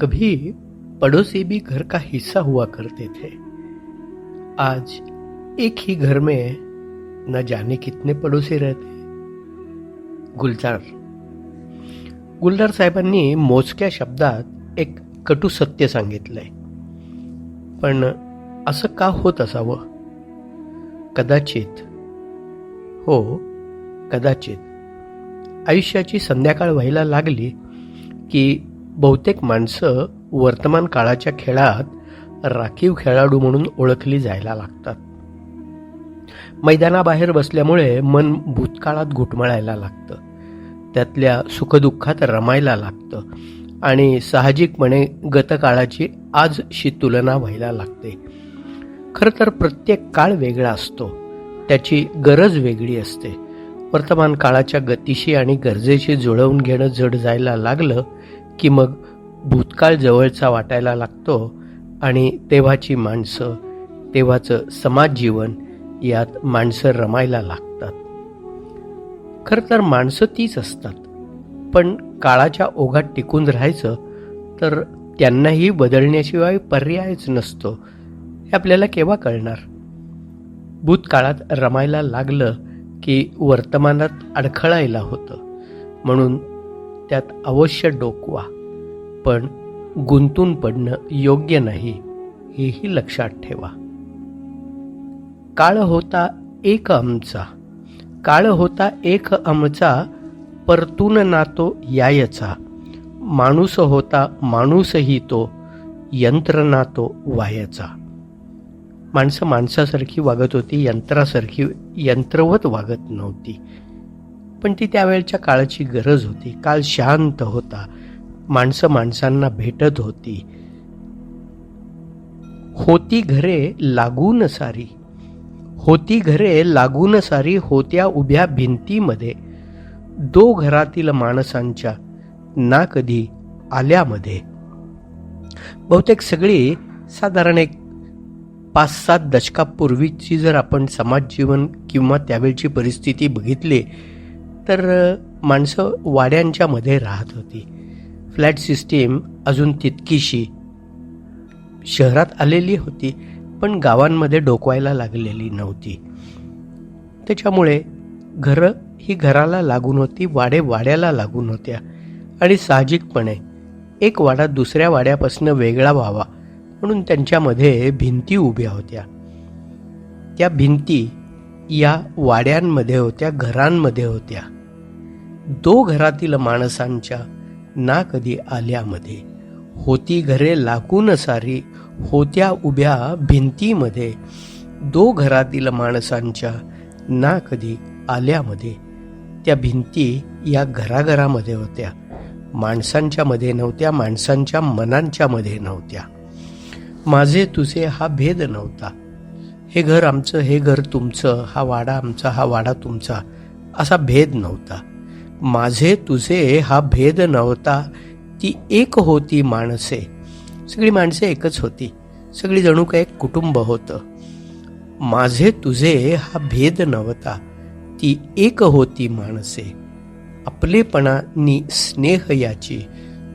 कभी पड़ोसी भी घर का हिस्सा हुआ करते थे। आज एक ही घर में न जाने कितने पड़ोसी रहते गुलजार। गुलजार साहेबांनी मोजक्या शब्दात एक कटू सत्य सांगितलंय। पण असं का होत असावं? कदाचित। हो कदाचित। आयुष्याची संध्याकाळ व्हायला लागली की बहुतेक माणसं वर्तमान काळाच्या खेळात राखीव खेळाडू म्हणून ओळखली जायला लागतात. मैदानाबाहेर बसल्यामुळे मन भूतकाळात घुटमळायला लागतं. त्यातल्या सुखदुःखात रमायला लागतं आणि साहजिकपणे गतकाळाची आजशी तुलना व्हायला लागते. खरं तर प्रत्येक काळ वेगळा असतो. त्याची गरज वेगळी असते. वर्तमान काळाच्या गतीशी आणि गरजेशी जुळवून घेणं जड जायला लागलं की मग भूतकाळ जवळचा वाटायला लागतो आणि तेव्हाची माणसं तेव्हाचं समाज जीवन यात माणसं रमायला लागतात. खरं तर माणसं तीच असतात. पण काळाच्या ओघात टिकून राहायचं तर त्यांनाही बदलण्याशिवाय पर्यायच नसतो. हे आपल्याला केव्हा कळणार? भूतकाळात रमायला लागलं की वर्तमानात अडखळायला होतं. म्हणून त्यात अवश्य डोकवा. पण गुंतून पडणं योग्य नाही हेही लक्षात ठेवा. काळ होता एक आमचा. काळ होता एक आमचा परतून नातो यायचा. माणूस होता माणूसही तो यंत्र नातो वायाचा. माणसं माणसासारखी वागत होती यंत्रासारखी यंत्रवत वागत नव्हती. पण ती त्यावेळच्या काळाची गरज होती. काळ शांत होता. माणसं माणसांना भेटत होती. होती घरे लागून सारी. होती घरे लागून सारी होत्या उभ्या भिंतीमध्ये. दो घरातील माणसांच्या ना कधी आल्यामध्ये. बहुतेक सगळी साधारण एक पाच सात दशकापूर्वीची जर आपण समाज जीवन किंवा त्यावेळची परिस्थिती बघितली तर माणसं वाड्यांच्या मध्ये राहत होती. फ्लॅट सिस्टीम अजून तितकीशी शहरात आलेली होती पण गावांमध्ये डोकवायला लागलेली नव्हती. त्याच्यामुळे घरं ही घराला लागून होती वाडे वाड्याला लागून होत्या. आणि साहजिकपणे एक वाडा दुसऱ्या वाड्यापासून वेगळा व्हावा म्हणून त्यांच्यामध्ये भिंती उभ्या होत्या. त्या भिंती या वाड्यांमध्ये होत्या घरांमध्ये होत्या. दो घरातील माणसांच्या ना कधी आल्यामध्ये होती घरे लाकून सारी होत्या उभ्या भिंतीमध्ये दो घरातील माणसांच्या ना कधी आल्यामध्ये त्या भिंती या घराघरामध्ये होत्या. माणसांच्या मध्ये नव्हत्या माणसांच्या मनांच्या मध्ये नव्हत्या. माझे तुझे हा भेद नव्हता. हे घर आमचं हे घर तुमचं हा वाडा आमचा हा वाडा तुमचा असा भेद नव्हता. माझे तुझे हा भेद नव्हता. ती एक होती माणसे. सगळी माणसे एकच होती. सगळी जणू काय एक कुटुंब होतं. माझे तुझे हा भेद नव्हता. ती एक होती माणसे. आपलेपणानी स्नेह याची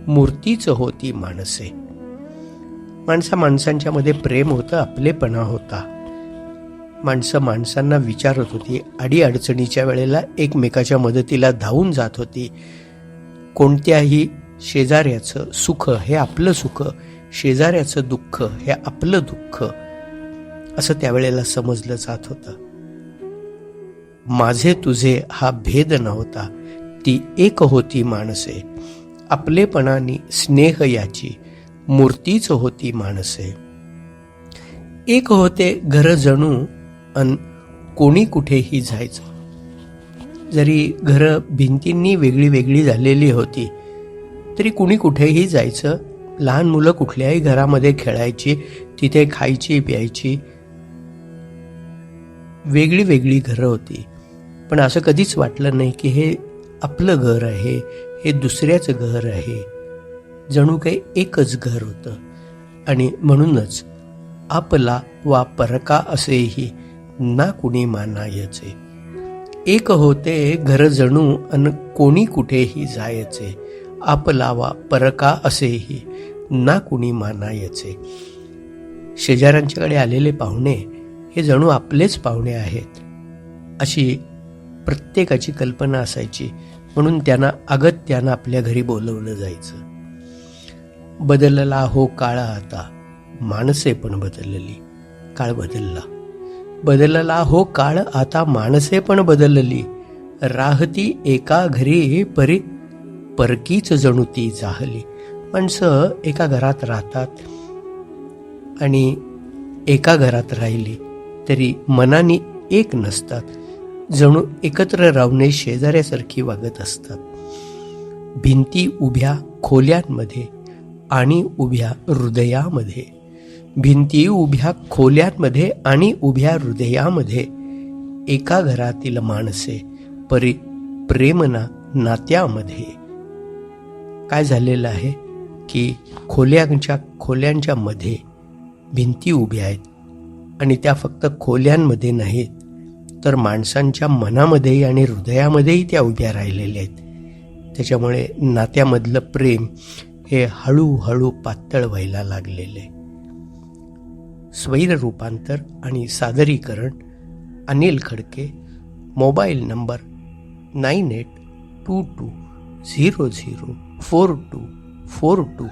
मूर्तीच होती माणसे. माणसा माणसांच्या मध्ये प्रेम होतं आपलेपणा होता. माणसं माणसांना विचारत होती. अडीअडचणीच्या वेळेला एकमेकाच्या मदतीला धावून जात होती. कोणत्याही शेजाऱ्याचं सुख हे आपलं सुख शेजाऱ्याचं दुःख हे आपलं दुःख असं त्यावेळेला समजलं जात होतं. माझे तुझे हा भेद नव्हता. ती एक होती माणसे. आपलेपणाने स्नेह याची मूर्तीच होती माणसे. एक होते घर जणू अन कोणी कुठेही जायचं. जरी घरं भिंतींनी वेगळी वेगळी झालेली होती तरी कुणी कुठेही जायचं लहान मुलं कुठल्याही घरामध्ये खेळायची तिथे खायची प्यायची वेगळी वेगळी घरं होती. पण असं कधीच वाटलं नाही की हे आपलं घर आहे हे दुसऱ्याचं घर आहे. जणू काही एकच घर होतं. आणि म्हणूनच आपला वा परका असेही ना कुणी मानायचे एक होते घर जणू अन कोणी कुठेही जायचे. आपलावा परका असेही ना कुणी मानायचे शेजाऱ्यांच्याकडे आलेले पाहुणे हे जणू आपलेच पाहुणे आहेत. अशी प्रत्येकाची कल्पना असायची म्हणून त्यांना अगत्यानं आपल्या घरी बोलवलं जायचं. बदलला हो काळा आता माणसे पण बदलली काळ बदलला. बदलला हो काळ आता माणसे पण बदलली. राहती एका घरी परी परकीच जणू ती जाहली. माणसं एका घरात राहतात आणि एका घरात राहिली तरी मनाने एक नसतात. जणू एकत्र राहणे शेजाऱ्यासारखी वागत असतात. भिंती उभ्या खोल्यांमध्ये आणि उभ्या हृदयामध्ये. भिंती उभ्या खोल्यांमध्ये आणि उभ्या हृदयामध्ये. एका घरातील माणसे परी प्रेमना नात्यामध्ये. काय झालेलं आहे की खोल्यांच्या खोल्यांच्या मध्ये भिंती उभ्या आहेत आणि त्या फक्त खोल्यांमध्ये नाहीत तर माणसांच्या मनामध्येही आणि हृदयामध्येही त्या उभ्या राहिलेल्या आहेत. त्याच्यामुळे नात्यामधलं प्रेम हे हळूहळू पातळ व्हायला लागलेले स्वैर रूपांतर आणि सादरीकरण Anil Khadke mobile number nine eight two two zero zero four two four two